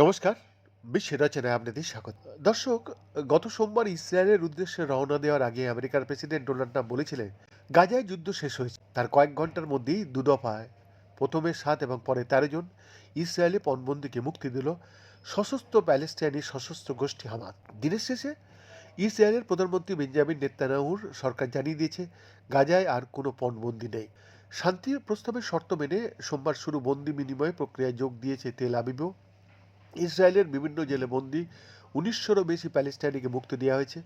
নমস্কার, বিশ্বের রচনায় আপনাদের স্বাগত। দর্শক, গত সোমবার ইসরায়েলের উদ্দেশ্যে রওনা দেওয়ার আগে আমেরিকার প্রেসিডেন্ট ডোনাল্ড ট্রাম্প বলেছিলেন, গাজায় যুদ্ধ শেষ হয়েছে। তার কয়েক ঘণ্টার মধ্যেই দুদফায় প্রথমে সাত এবং পরে তেরো জন ইসরায়েলি পণবন্দিকে মুক্তি দিল সশস্ত্র প্যালেস্টাইনি সশস্ত্র গোষ্ঠী হামাদ। দিনের শেষে ইসরায়েলের প্রধানমন্ত্রী বেঞ্জামিন নেতানাহুর সরকার জানিয়ে দিয়েছে, গাজায় আর কোনো পণবন্দি নেই। শান্তির প্রস্তাবের শর্ত মেনে সোমবার শুরু বন্দি বিনিময় প্রক্রিয়ায় যোগ দিয়েছে তেল আবিবও। ইসরায়েলের বিভিন্ন জেলে বন্দি উনিশশোরও বেশি প্যালেস্টাইনিকে মুক্তি দেওয়া হয়েছে।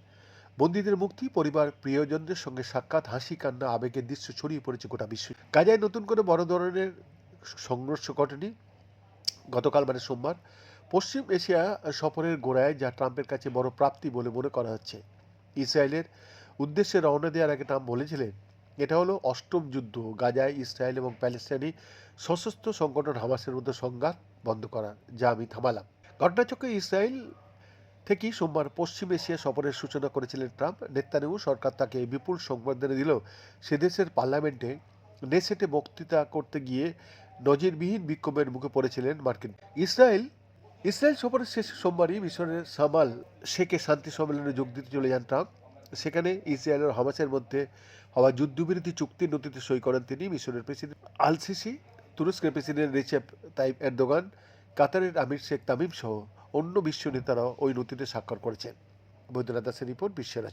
বন্দীদের মুক্তি, পরিবার, প্রিয়জনদের সঙ্গে সাক্ষাৎ, হাসি, কান্না, আবেগের দৃশ্য ছড়িয়ে পড়েছে গোটা বিশ্বে। গাজায় নতুন করে বড় ধরনের সংঘর্ষ ঘটেনি গতকাল মানে সোমবার। পশ্চিম এশিয়া সফরের গোড়ায়, যা ট্রাম্পের কাছে বড় প্রাপ্তি বলে মনে করা হচ্ছে। ইসরায়েলের উদ্দেশ্যে রওনা দেওয়ার আগে ট্রাম্প বলেছিলেন এটা হলো অষ্টম যুদ্ধ, গাজায় ইসরায়েল এবং প্যালেস্টাইনি সশস্ত্র সংগঠন হামাসের মধ্যে সংঘাত বন্ধ করার যা আমি থামালাম। ঘটনাচক্রে ইসরায়েল থেকেই সোমবার পশ্চিম এশিয়া সফরের সূচনা করেছিলেন ট্রাম্প। নেতানিয়াহু সরকার তাকে বিপুল সংবর্ধনা দিলেও সে দেশের পার্লামেন্টে নেসেটে বক্তৃতা করতে গিয়ে নজিরবিহীন বিক্ষোভের মুখে পড়েছিলেন মার্কিন। ইসরায়েল ইসরায়েল সফরের শেষ সোমবারই মিশরের সামাল শেখে শান্তি সম্মেলনে যোগ দিতে চলে যান ট্রাম্প। সেখানে ইসরায়েল আর হামাসের মধ্যে হওয়া যুদ্ধবিরতি চুক্তির নথিতে সই করেন তিনি মিশরের প্রেসিডেন্ট। আলসিসি, তুরস্কের প্রেসিডেন্ট রিচেপ তাইপ এরদোগান, কাতারের আমির শেখ তামিম সহ অন্য বিশ্ব নেতারাও ওই নথিতে স্বাক্ষর করেছেন। বৈদ্যনাথ দাসের রিপোর্ট বিশ্বের আছে